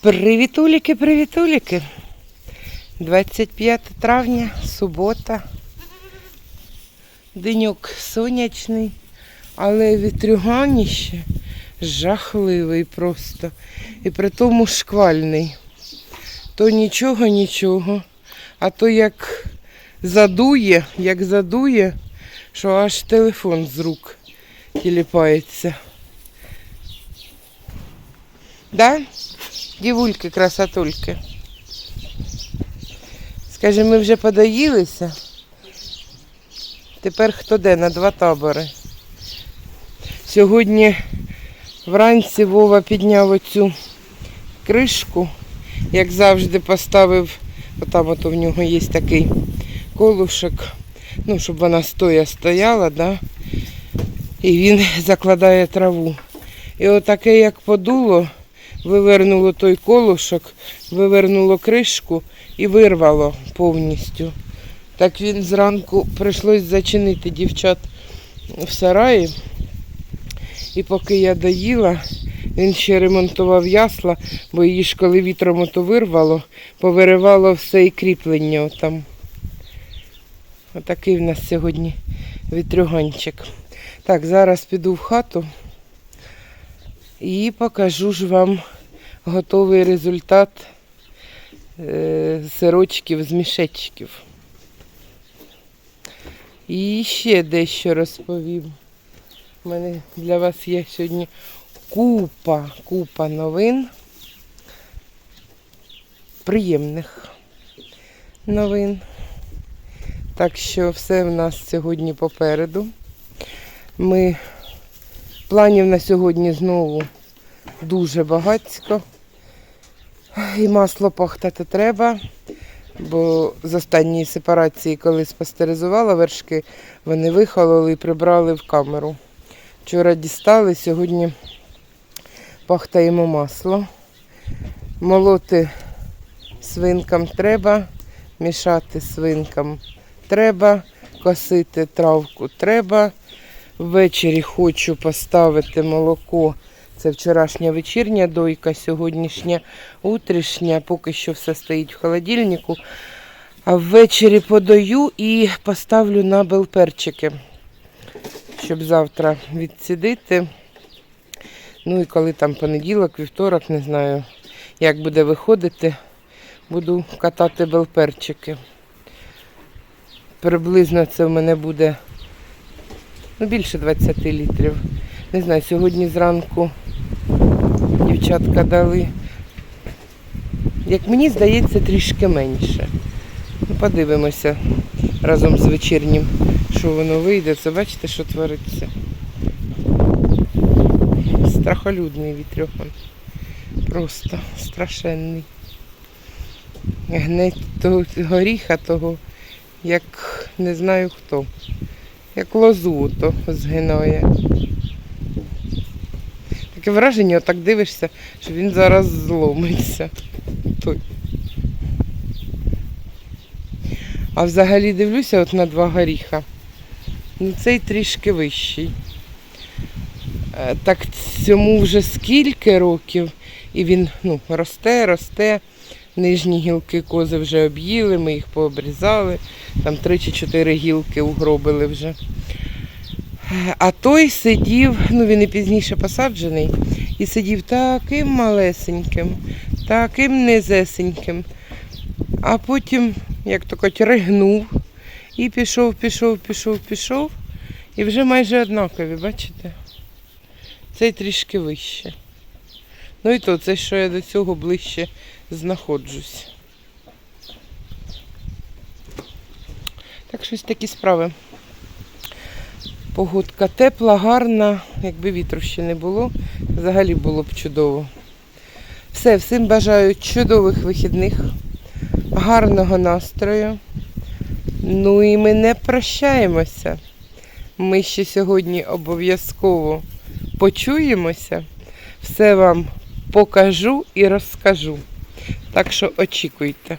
Привітуліки, привітуліки. 25 травня, субота. Деньок сонячний, але вітрюганіще жахливий просто. І при тому шквальний. То нічого, нічого. А то як задує, як задує, що аж телефон з рук тіліпається. Да? Дівульки, красотульки. Скаже, ми вже подоїлися. Тепер хто де на два табори. Сьогодні вранці Вова підняв оцю кришку, як завжди поставив, отам ото в нього є такий колушок, ну, щоб вона стоя стояла, да? і він закладає траву. І отаке, як подуло, вивернуло той колушок, вивернуло кришку і вирвало повністю. Так він зранку прийшлось зачинити дівчат в сараї. І поки я доїла, він ще ремонтував ясла, бо її ж коли вітром ото вирвало, повиривало все і кріплення там. Отакий в нас сьогодні вітрюганчик. Так, зараз піду в хату і покажу ж вам готовий результат е, сирочків з мішечків. І ще дещо розповім. У мене для вас є сьогодні купа, купа новин. Приємних новин. Так що все в нас сьогодні попереду. Ми планів на сьогодні знову дуже багатько. І масло пахтати треба, бо з останньої сепарації, коли спастеризувала вершки, вони вихололи і прибрали в камеру. Вчора дістали, сьогодні пахтаємо масло. Молоти свинкам треба, мішати свинкам треба, косити травку треба. Ввечері хочу поставити молоко. Це вчорашня вечірня дойка, сьогоднішня утрішня, поки що все стоїть в холодильнику. А ввечері подаю і поставлю на белперчики, щоб завтра відсідити. Ну і коли там понеділок, вівторок, не знаю, як буде виходити, буду катати белперчики. Приблизно це в мене буде ну, більше 20 літрів. Не знаю, сьогодні зранку дівчатка дали. Як мені здається, трішки менше. Ну, подивимося разом з вечірнім, що воно вийде. Це бачите, що твориться. Страхолюдний вітрюхан. Просто страшенний. Гнеть того горіха того, як не знаю хто. Як лозу то згинає. Таке враження, отак дивишся, що він зараз зломиться. А взагалі дивлюся от на два горіха. Ну цей трішки вищий. Е, Так цьому вже скільки років, і він ну, росте, росте. Нижні гілки кози вже об'їли, ми їх пообрізали. Там три чи чотири гілки угробили вже. А той сидів, ну він і пізніше посаджений, і сидів таким малесеньким, таким низесеньким. А потім, як то кажуть, ригнув і пішов, пішов, пішов, пішов. І вже майже однакові, бачите? Цей трішки вище. Ну і то, це що я до цього ближче знаходжусь. Так щось такі справи. Погодка тепла, гарна, якби вітру ще не було, взагалі було б чудово. Все, всім бажаю чудових вихідних, гарного настрою. Ну і ми не прощаємося. Ми ще сьогодні обов'язково почуємося. Все вам покажу і розкажу. Так що очікуйте.